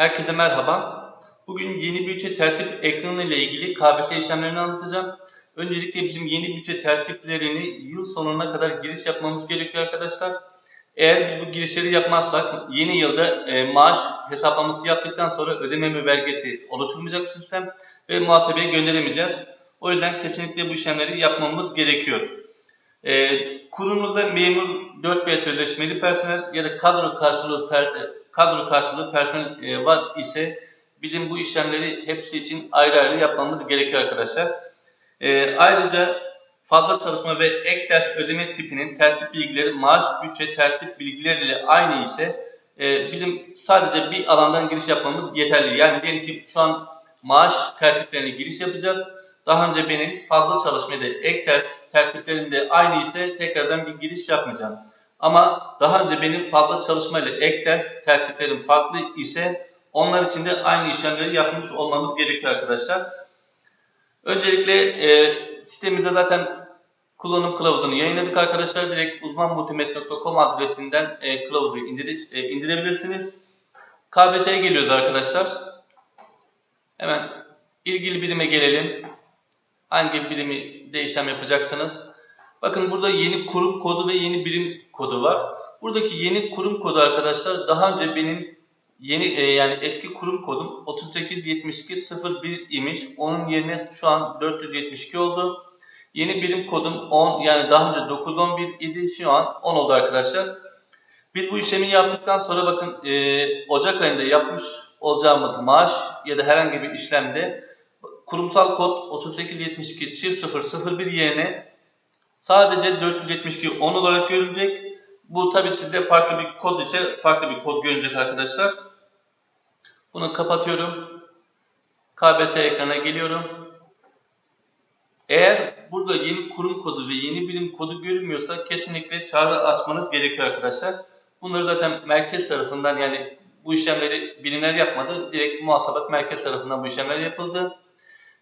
Herkese merhaba. Bugün yeni bütçe tertip ekranı ile ilgili KBS işlemlerini anlatacağım. Öncelikle bizim yeni bütçe tertiplerini yıl sonuna kadar giriş yapmamız gerekiyor arkadaşlar. Eğer biz bu girişleri yapmazsak yeni yılda e, maaş hesaplaması yaptıktan sonra ödeme belgesi oluşturmayacak sistem ve muhasebeye gönderemeyeceğiz. O yüzden kesinlikle bu işlemleri yapmamız gerekiyor. E, kurumumuzda memur 4B sözleşmeli personel ya da kadro karşılığı per- kadro karşılığı personel e, var ise bizim bu işlemleri hepsi için ayrı ayrı yapmamız gerekiyor arkadaşlar. E, ayrıca fazla çalışma ve ek ders ödeme tipinin tertip bilgileri maaş bütçe tertip bilgileriyle aynı ise e, bizim sadece bir alandan giriş yapmamız yeterli. Yani diyelim ki şu an maaş tertiplerine giriş yapacağız. Daha önce benim fazla çalışmada ek ders tertiplerinde aynı ise tekrardan bir giriş yapmayacağım. Ama daha önce benim fazla çalışmayla ek ders tertiplerim farklı ise onlar için de aynı işlemleri yapmış olmamız gerekiyor arkadaşlar. Öncelikle e, sitemizde zaten kullanım kılavuzunu yayınladık arkadaşlar. Direkt uzmanmultimet.com adresinden e, kılavuzu indiriş, e, indirebilirsiniz. KBS'ye geliyoruz arkadaşlar. Hemen ilgili birime gelelim. Hangi birimi de işlem yapacaksınız? Bakın burada yeni kurum kodu ve yeni birim kodu var. Buradaki yeni kurum kodu arkadaşlar daha önce benim yeni e, yani eski kurum kodum 387201 imiş. Onun yerine şu an 472 oldu. Yeni birim kodum 10 yani daha önce 911 idi şu an 10 oldu arkadaşlar. Biz bu işlemi yaptıktan sonra bakın e, Ocak ayında yapmış olacağımız maaş ya da herhangi bir işlemde kurumsal kod 3872 çift 001 yerine sadece 472 10 olarak görülecek. Bu tabi sizde farklı bir kod ise farklı bir kod görünecek arkadaşlar. Bunu kapatıyorum. KBS ekranına geliyorum. Eğer burada yeni kurum kodu ve yeni birim kodu görünmüyorsa kesinlikle çağrı açmanız gerekiyor arkadaşlar. Bunları zaten merkez tarafından yani bu işlemleri birimler yapmadı. Direkt muhasebat merkez tarafından bu işlemler yapıldı.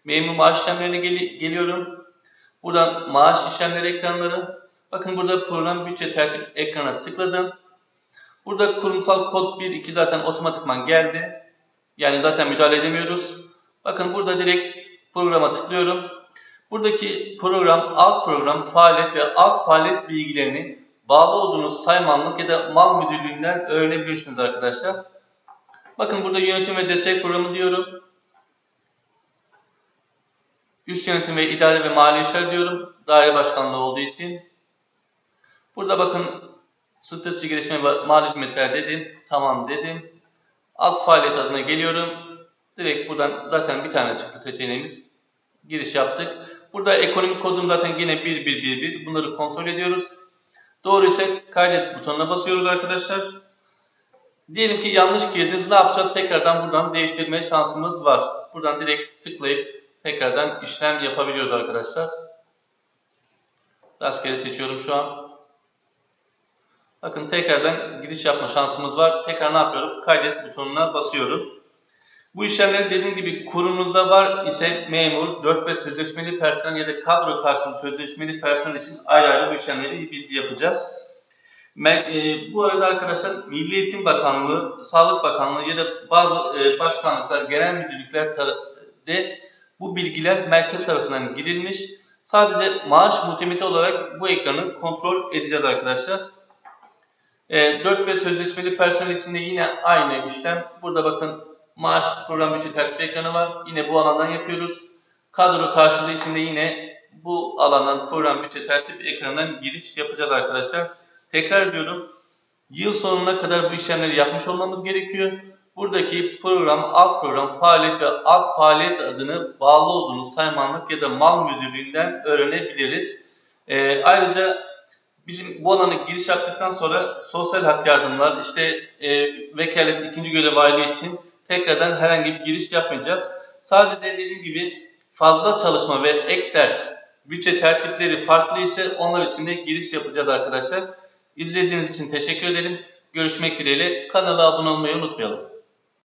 Memur maaş işlemlerine gel geliyorum. Buradan maaş işlemleri ekranları. Bakın burada program bütçe tertip ekrana tıkladım. Burada kurumsal kod 1, 2 zaten otomatikman geldi. Yani zaten müdahale edemiyoruz. Bakın burada direkt programa tıklıyorum. Buradaki program, alt program, faaliyet ve alt faaliyet bilgilerini bağlı olduğunuz saymanlık ya da mal müdürlüğünden öğrenebilirsiniz arkadaşlar. Bakın burada yönetim ve destek programı diyorum. Üst yönetim ve idare ve mali işler diyorum. Daire başkanlığı olduğu için. Burada bakın strateji gelişme ve mali hizmetler dedim. Tamam dedim. Alt faaliyet adına geliyorum. Direkt buradan zaten bir tane çıktı seçeneğimiz. Giriş yaptık. Burada ekonomik kodum zaten yine 1111. Bunları kontrol ediyoruz. Doğru ise kaydet butonuna basıyoruz arkadaşlar. Diyelim ki yanlış girdiniz. Ne yapacağız? Tekrardan buradan değiştirme şansımız var. Buradan direkt tıklayıp tekrardan işlem yapabiliyoruz arkadaşlar. Rastgele seçiyorum şu an. Bakın tekrardan giriş yapma şansımız var. Tekrar ne yapıyorum? Kaydet butonuna basıyorum. Bu işlemleri dediğim gibi kurumunuzda var ise memur, 4-5 sözleşmeli personel ya da kadro karşılığı sözleşmeli personel için ayrı ayrı bu işlemleri biz yapacağız. E, bu arada arkadaşlar Milli Eğitim Bakanlığı, Sağlık Bakanlığı ya da bazı e, başkanlıklar, genel müdürlükler de bu bilgiler merkez tarafından girilmiş. Sadece maaş muhtemeti olarak bu ekranı kontrol edeceğiz arkadaşlar. E, 4 ve sözleşmeli personel için de yine aynı işlem. Burada bakın maaş program bütçe tertip ekranı var. Yine bu alandan yapıyoruz. Kadro karşılığı için de yine bu alandan program bütçe tertip ekranından giriş yapacağız arkadaşlar. Tekrar diyorum. Yıl sonuna kadar bu işlemleri yapmış olmamız gerekiyor. Buradaki program, alt program, faaliyet ve alt faaliyet adını bağlı olduğunuz saymanlık ya da mal müdürlüğünden öğrenebiliriz. Ee, ayrıca bizim bu alana giriş yaptıktan sonra sosyal hak yardımlar, işte e, vekalet ikinci görev aile için tekrardan herhangi bir giriş yapmayacağız. Sadece dediğim gibi fazla çalışma ve ek ders bütçe tertipleri farklı ise onlar için de giriş yapacağız arkadaşlar. İzlediğiniz için teşekkür ederim. Görüşmek dileğiyle. Kanala abone olmayı unutmayalım.